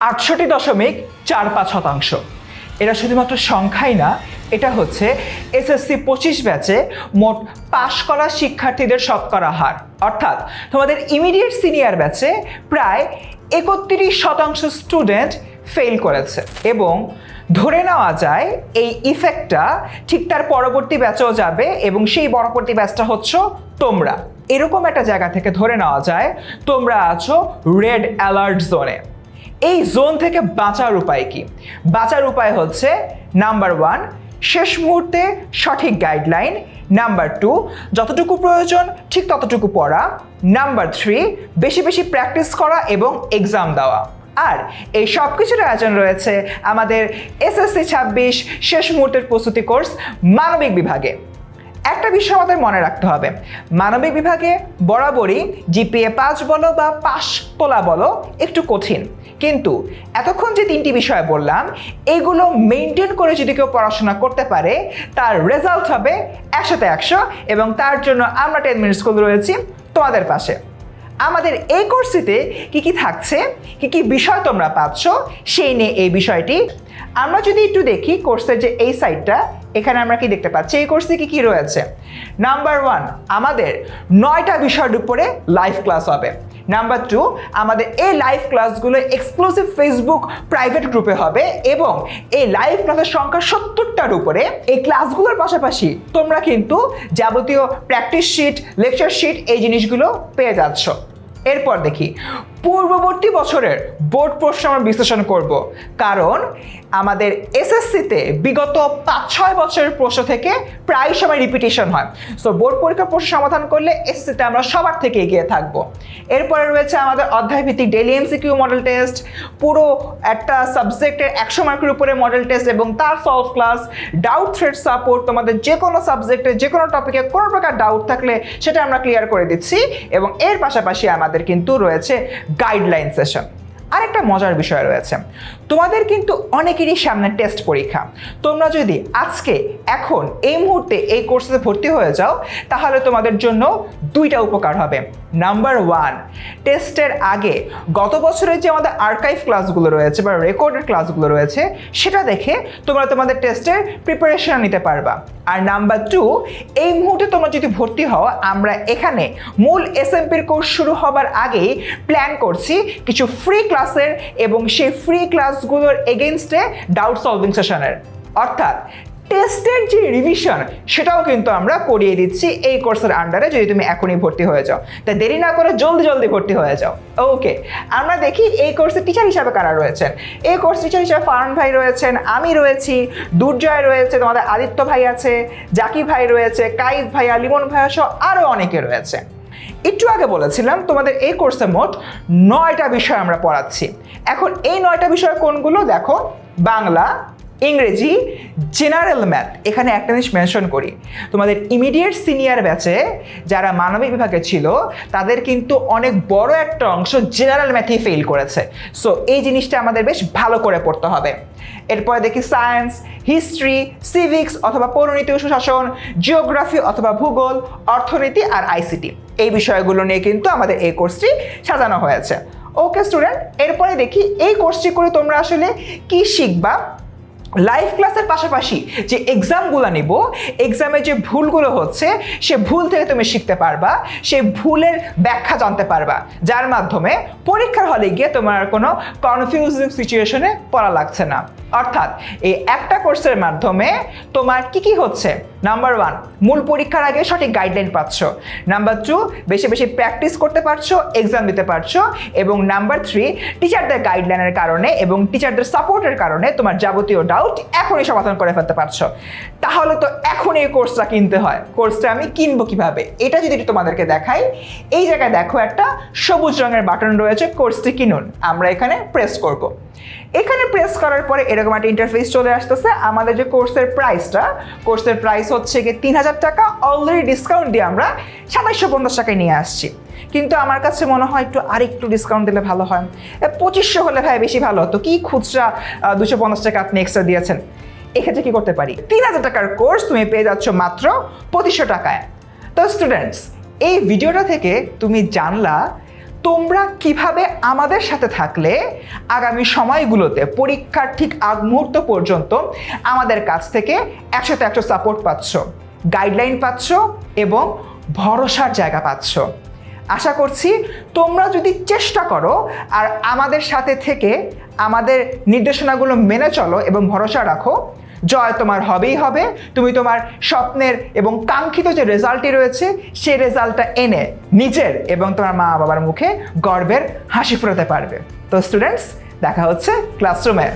আটষট্টি দশমিক চার পাঁচ শতাংশ। এটা শুধুমাত্র সংখ্যাই না, এটা হচ্ছে এসএসসি পঁচিশ ব্যাচে মোট পাশ করা শিক্ষার্থীদের শতকরা হার। অর্থাৎ তোমাদের ইমিডিয়েট সিনিয়র ব্যাচে প্রায় একত্রিশ শতাংশ স্টুডেন্ট ফেল করেছে এবং ধরে নেওয়া যায় এই ইফেক্টটা ঠিক তার পরবর্তী ব্যাচেও যাবে এবং সেই পরবর্তী ব্যাচটা হচ্ছে তোমরা। এরকম একটা জায়গা থেকে ধরে নেওয়া যায়, তোমরা আছো রেড অ্যালার্ট জোনে। এই জোন থেকে বাঁচার উপায় কি? বাঁচার উপায় হচ্ছে নাম্বার ওয়ান শেষ মুহূর্তে সঠিক গাইডলাইন নাম্বার টু যতটুকু প্রয়োজন, ঠিক ততটুকু পড়া নাম্বার থ্রি বেশি বেশি প্র্যাকটিস করা এবং এক্সাম দেওয়া। আর এই সব কিছুর আয়োজন রয়েছে আমাদের এসএসসি ছাব্বিশ শেষ মুহূর্তের প্রস্তুতি কোর্স মানবিক বিভাগে। একটা বিষয় আমাদের মনে রাখতে হবে। মানবিক বিভাগে বরাবরই জিপিএ পাঁচ বলো বা পাশ তোলা বলো একটু কঠিন। কিন্তু এতক্ষণ যে তিনটি বিষয় বললাম, এগুলো মেনটেন করে যদি কেউ পড়াশোনা করতে পারে, তার রেজাল্ট হবে একশোতে একশো এবং তার জন্য আমরা টেন মিনিট স্কুল রয়েছি তোমাদের পাশে। আমাদের এই কোর্সটিতে কি কি থাকছে, কি কি বিষয় তোমরা পাচ্ছ, সেই নিয়ে এই বিষয়টি। আমরা যদি একটু দেখি কোর্সের যে এই সাইডটা এখানে আমরা কি দেখতে পাচ্ছি? এই কোর্সে কি কি রয়েছে? নাম্বার ওয়ান, আমাদের নয়টা বিষয়ের উপরে লাইভ ক্লাস হবে। নাম্বার টু আমাদের এই লাইভ ক্লাসগুলো এক্সক্লুসিভ ফেসবুক প্রাইভেট গ্রুপে হবে এবং এই লাইভ ক্লাসের সংখ্যা সত্তরটার উপরে এই ক্লাসগুলোর পাশাপাশি তোমরা কিন্তু যাবতীয় প্র্যাকটিস শিট লেকচার শিট এই জিনিসগুলো পেয়ে যাচ্ছ। এরপর দেখি পূর্ববর্তী বছরের বোর্ড প্রশ্ন আমরা বিশ্লেষণ করব। কারণ আমাদের এসএসসিতে বিগত পাঁচ ছয় বছরের প্রশ্ন থেকে প্রায় সময় রিপিটেশন হয়। সো বোর্ড পরীক্ষার প্রশ্ন সমাধান করলে এসএসসিতে আমরা সবার থেকে এগিয়ে থাকব। এরপরে রয়েছে আমাদের অধ্যায়ভিত্তিক ডেলি এমসিকিউ মডেল টেস্ট পুরো একটা সাবজেক্টের একশো মার্কের উপরে মডেল টেস্ট এবং তার solve class doubt thread support তোমাদের যে কোনো সাবজেক্টে যে কোনো টপিকে কোনো প্রকার ডাউট থাকলে সেটা আমরা ক্লিয়ার করে দিচ্ছি এবং এর পাশাপাশি আমাদের কিন্তু রয়েছে গাইডলাইন সেশন আরেকটা মজার বিষয় রয়েছে। তোমাদের কিন্তু অনেকেরই সামনে টেস্ট পরীক্ষা। তোমরা যদি আজকে, এখন, এই মুহূর্তে এই কোর্সে ভর্তি হয়ে যাও, তাহলে তোমাদের জন্য দুইটা উপকার হবে। নাম্বার ওয়ান টেস্টের আগে গত বছরের যে আমাদের আর্কাইভ ক্লাসগুলো রয়েছে বা রেকর্ডেড ক্লাসগুলো রয়েছে, সেটা দেখে তোমরা তোমাদের টেস্টের প্রিপারেশন নিতে পারবা। আর নাম্বার টু এই মুহূর্তে তোমরা যদি ভর্তি হও, আমরা এখানে মূল এস এমপির কোর্স শুরু হবার আগেই প্ল্যান করছি কিছু ফ্রি ক্লাসের এবং সেই ফ্রি ক্লাসগুলোর এগেনস্টে ডাউট সলভিং সেশনের অর্থাৎ টেস্টের যে রিভিশন সেটাও কিন্তু আমরা করিয়ে দিচ্ছি এই কোর্সের আন্ডারে যদি তুমি এখনই ভর্তি হয়ে যাও। তাই দেরি না করে জলদি জলদি ভর্তি হয়ে যাও। ওকে আমরা দেখি এই কোর্সের টিচার হিসাবে কারা রয়েছেন। এই কোর্স টিচার হিসাবে ফারান ভাই রয়েছেন, আমি রয়েছি, দুর্জয় রয়েছে, তোমাদের আদিত্য ভাই আছে জাকি ভাই রয়েছে, কাইদ ভাইয়া, লিমন ভাইয়া সহ আরও অনেকে রয়েছে। একটু আগে বলেছিলাম, তোমাদের এই কোর্সে মোট নয়টা বিষয় আমরা পড়াচ্ছি। এখন এই নয়টা বিষয় কোনগুলো? দেখো, বাংলা ইংরেজি জেনারেল ম্যাথ এখানে একটা জিনিস মেনশন করি। তোমাদের ইমিডিয়েট সিনিয়র ব্যাচে যারা মানবিক বিভাগে ছিল, তাদের কিন্তু অনেক বড় একটা অংশ জেনারেল ম্যাথেই ফেল করেছে। সো এই জিনিসটা আমাদের বেশ ভালো করে পড়তে হবে। এরপরে দেখি সায়েন্স হিস্ট্রি সিভিক্স অথবা পৌরনীতি ও সুশাসন জিওগ্রাফি অথবা ভূগোল, অর্থনীতি আর আইসিটি এই বিষয়গুলো নিয়ে কিন্তু আমাদের এই কোর্সটি সাজানো হয়েছে। ওকে স্টুডেন্ট এরপরে দেখি এই কোর্সটি করে তোমরা আসলে কি শিখবা? লাইভ ক্লাসের পাশাপাশি যে এক্সামগুলো নিব এক্সামে যে ভুলগুলো হচ্ছে, সে ভুল থেকে তুমি শিখতে পারবা সেই ভুলের ব্যাখ্যা জানতে পারবা, যার মাধ্যমে পরীক্ষার হলে গিয়ে তোমার কোনো কনফিউজিং সিচুয়েশনে পড়া লাগছে না। অর্থাৎ এই একটা কোর্সের মাধ্যমে তোমার কি কি হচ্ছে? নাম্বার ওয়ান মূল পরীক্ষার আগে সঠিক গাইডলাইন পাচ্ছ। নাম্বার টু বেশি বেশি প্র্যাকটিস করতে পারছ এক্সাম দিতে পারছ। এবং নাম্বার থ্রি টিচারদের গাইডলাইনের কারণে এবং টিচারদের সাপোর্টের কারণে তোমার যাবতীয় ডাউট এখনই সমাধান করে ফেলতে পারছ। তাহলে তো এখন এই কোর্সটা কিনতে হয়। কোর্সটা আমি কিনবো কীভাবে? এটা যদি তোমাদেরকে দেখাই, এই জায়গায় দেখো একটা সবুজ রঙের বাটন রয়েছে কোর্সটি কিনুন। আমরা এখানে প্রেস করব। এখানে প্রেস করার পরে এরকম একটা ইন্টারফেস চলে আসতেছে। আমাদের যে কোর্সের প্রাইসটা কোর্সের প্রাইস হচ্ছে গিয়ে তিন হাজার টাকা। অলরেডি ডিসকাউন্ট দিয়ে আমরা সাতাইশশো পঞ্চাশ টাকায় নিয়ে আসছি। কিন্তু আমার কাছে মনে হয় একটু আরেকটু ডিসকাউন্ট দিলে ভালো হয়। পঁচিশশো হলে ভাই বেশি ভালো হতো। কি খুচরা দুশো পঞ্চাশ টাকা আপনি এক্সট্রা দিয়েছেন। এক্ষেত্রে কি করতে পারি? তিন হাজার টাকার কোর্স তুমি পেয়ে যাচ্ছ মাত্র পঁচিশশো টাকায়। তো স্টুডেন্টস এই ভিডিওটা থেকে তুমি জানলা তোমরা কীভাবে আমাদের সাথে থাকলে আগামী সময়গুলোতে পরীক্ষার ঠিক আগ মুহূর্ত পর্যন্ত আমাদের কাছ থেকে একশোতে একশো সাপোর্ট পাচ্ছ গাইডলাইন পাচ্ছ এবং ভরসার জায়গা পাচ্ছ। আশা করছি তোমরা যদি চেষ্টা করো আর আমাদের সাথে থেকে আমাদের নির্দেশনাগুলো মেনে চলো এবং ভরসা রাখো, জয় তোমার হবেই হবে। তুমি তোমার স্বপ্নের এবং কাঙ্ক্ষিত যে রেজাল্টটি রয়েছে সেই রেজাল্টটা এনে নিজের এবং তোমার মা বাবার মুখে গর্বের হাসি ফোটাতে পারবে। তো স্টুডেন্টস দেখা হচ্ছে ক্লাসরুমে